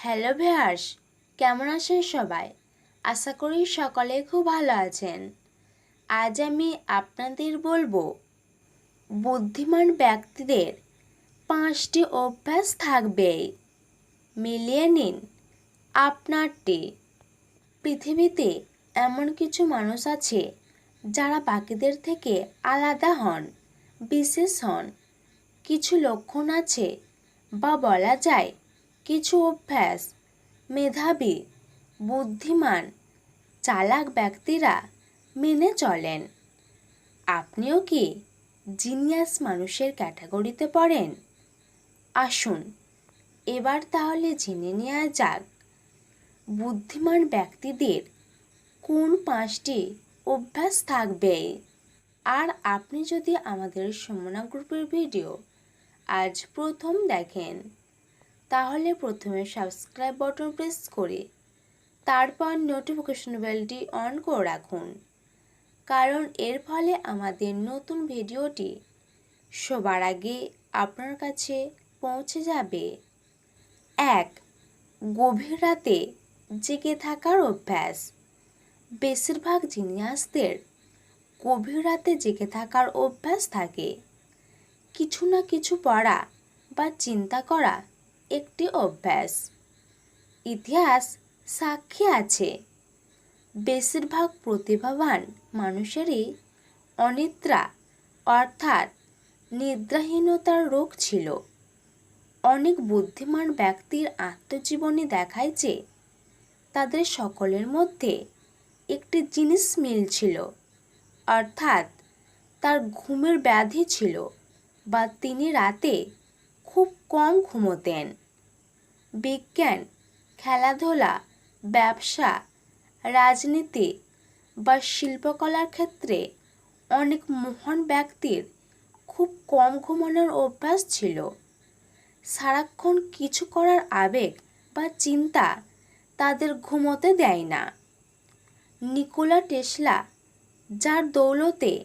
Hello ভেয়ার্স কেমন আছেন সবাই? আশা করি সকলে খুব ভালো আছেন। আজ আমি আপনাদের বলব, বুদ্ধিমান ব্যক্তিদের পাঁচটি অভ্যাস থাকবেই মিলিয়ে নিন আপনারটি। পৃথিবীতে এমন কিছু মানুষ আছে যারা বাকিদের থেকে আলাদা হন, বিশেষ হন। কিছু লক্ষণ আছে বা বলা যায় কিছু অভ্যাস, মেধাবী, বুদ্ধিমান, চালাক ব্যক্তিরা মেনে চলেন। আপনিও কি জিনিয়াস মানুষের ক্যাটাগরিতে পড়েন? আসুন, এবার তাহলে জেনে নেওয়া যাক বুদ্ধিমান ব্যক্তিদের কোন পাঁচটি অভ্যাস থাকবে। আর আপনি যদি আমাদের সমনা গ্রুপের ভিডিও আজ প্রথম দেখেন তাহলে প্রথমে সাবস্ক্রাইব বাটন প্রেস করে, তারপর নোটিফিকেশন বেলটি অন করে রাখুন। কারণ এর ফলে আমাদের নতুন ভিডিওটি সবার আগে আপনার কাছে পৌঁছে যাবে। এক, গভীর রাতে জেগে থাকার অভ্যাস। বেশিরভাগ জিনিয়াসদের গভীর রাতে জেগে থাকার অভ্যাস থাকে। কিছু না কিছু পড়া বা চিন্তা করা একটি অভ্যাস। ইতিহাস সাক্ষী আছে। বেশিরভাগ প্রতিভাবান মানুষেরই অনিদ্রা অর্থাৎ নিদ্রাহীনতার রোগ ছিল। অনেক বুদ্ধিমান ব্যক্তির আত্মজীবনী দেখায় যে তাদের সকলের মধ্যে একটি জিনিস মিল ছিল, অর্থাৎ তার ঘুমের ব্যাধি ছিল বা তিনি রাতে কম ঘুমোতেন। বিজ্ঞান, খেলাধুলা, ব্যবসা, রাজনীতি বা শিল্পকলার ক্ষেত্রে অনেক মহান ব্যক্তির খুব কম ঘুমানোর অভ্যাস ছিল। সারাক্ষণ কিছু করার আবেগ বা চিন্তা তাদের ঘুমোতে দেয় না। নিকোলা টেসলা, যার দৌলতে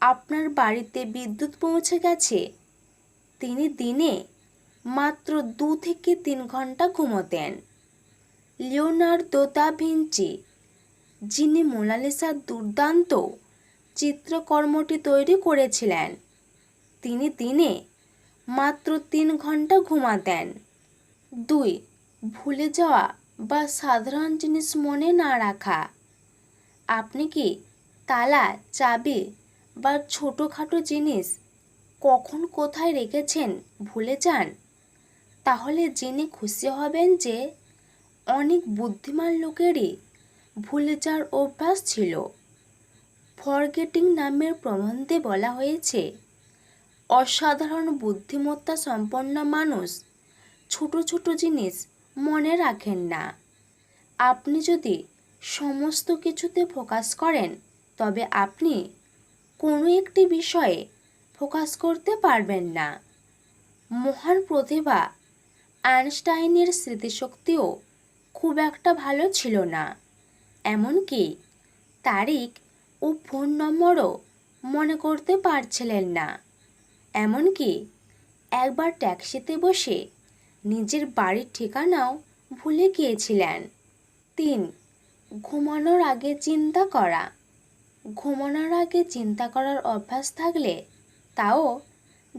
আপনার বাড়িতে বিদ্যুৎ পৌঁছে গেছে, তিনি দিনে মাত্র দু থেকে তিন ঘণ্টা ঘুমোতেন। লিওনার্দো দা ভিঞ্চি, যিনি মোনালিসার দুর্দান্ত চিত্রকর্মটি তৈরি করেছিলেন, তিনি দিনে মাত্র তিন ঘণ্টা ঘুমাতেন। দুই, ভুলে যাওয়া বা সাধারণ জিনিস মনে না রাখা। আপনি কি তালা, চাবি বা ছোটোখাটো জিনিস কখন কোথায় রেখেছেন ভুলে যান? তাহলে জেনে খুশি হবেন যে অনেক বুদ্ধিমান লোকেরই ভুলে যাওয়ার অভ্যাস ছিল। ফরগেটিং নামের প্রবন্ধে বলা হয়েছে, অসাধারণ বুদ্ধিমত্তা সম্পন্ন মানুষ ছোট ছোট জিনিস মনে রাখেন না। আপনি যদি সমস্ত কিছুতে ফোকাস করেন, তবে আপনি কোনো একটি বিষয়ে ফোকাস করতে পারবেন না। মহান প্রতিভা আইনস্টাইনের স্মৃতিশক্তিও খুব একটা ভালো ছিল না। এমনকি তারিখ ও ফোন নম্বরও মনে করতে পারছিলেন না। এমনকি একবার ট্যাক্সিতে বসে নিজের বাড়ির ঠিকানাও ভুলে গিয়েছিলেন। তিন, ঘুমানোর আগে চিন্তা করা। ঘুমানোর আগে চিন্তা করার অভ্যাস থাকলে তাও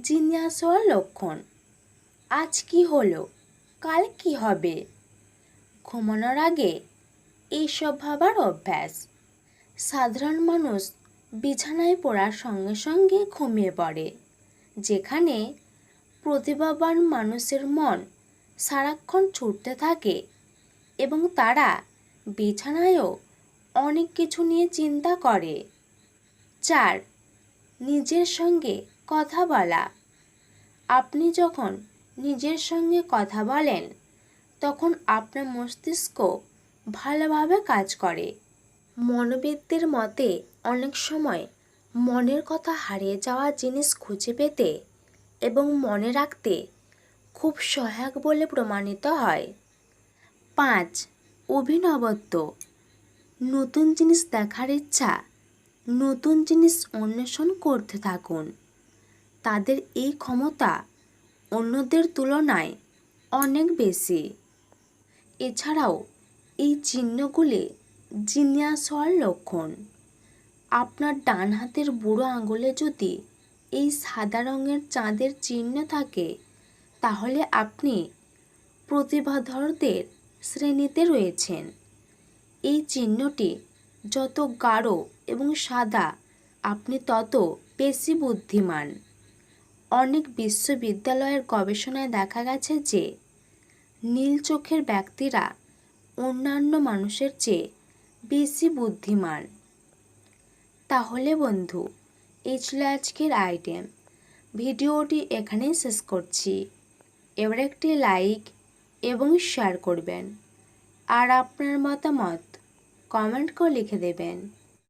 জিনিয়াস হওয়ার লক্ষণ। আজ কি হলো? কাল কি হবে? ঘুমানোর আগে এইসব ভাবার অভ্যাস। সাধারণ মানুষ বিছানায় পড়ার সঙ্গে সঙ্গে ঘুমিয়ে পড়ে, যেখানে প্রতিভাবান মানুষের মন সারাক্ষণ ছুটতে থাকে এবং তারা বিছানায়ও অনেক কিছু নিয়ে চিন্তা করে। চার, নিজের সঙ্গে কথা বলা। আপনি যখন নিজের সঙ্গে কথা বলেন। তখন আপনার মস্তিষ্ক ভালোভাবে কাজ করে। মনোবিদদের মতে, অনেক সময় মনের কথা হারিয়ে যাওয়া জিনিস খুঁজে পেতে এবং মনে রাখতে খুব সহায়ক বলে প্রমাণিত হয়। পাঁচ, অভিনবত্ব। নতুন জিনিস দেখার ইচ্ছা, নতুন জিনিস অন্বেষণ করতে থাকুন। তাদের এই ক্ষমতা অন্যদের তুলনায় অনেক বেশি। এছাড়াও, এই চিহ্নগুলি জিনিয়াস হওয়ার লক্ষণ। আপনার ডান হাতের বুড়ো আঙুলে যদি এই সাদা রঙের চাঁদের চিহ্ন থাকে, তাহলে আপনি প্রতিভাধরদের শ্রেণীতে রয়েছেন। এই চিহ্নটি যত গাঢ় এবং সাদা, আপনি তত বেশি বুদ্ধিমান। অনেক বিশ্ববিদ্যালয়ের গবেষণায় দেখা গেছে যে নীল চোখের ব্যক্তিরা অন্যান্য মানুষের চেয়ে বেশি বুদ্ধিমান। তাহলে বন্ধু, এই ছিল আজকের আইটেম। ভিডিওটি এখানেই শেষ করছি। এবার একটি লাইক এবং শেয়ার করবেন। আর আপনার মতামত কমেন্ট করে লিখে দেবেন।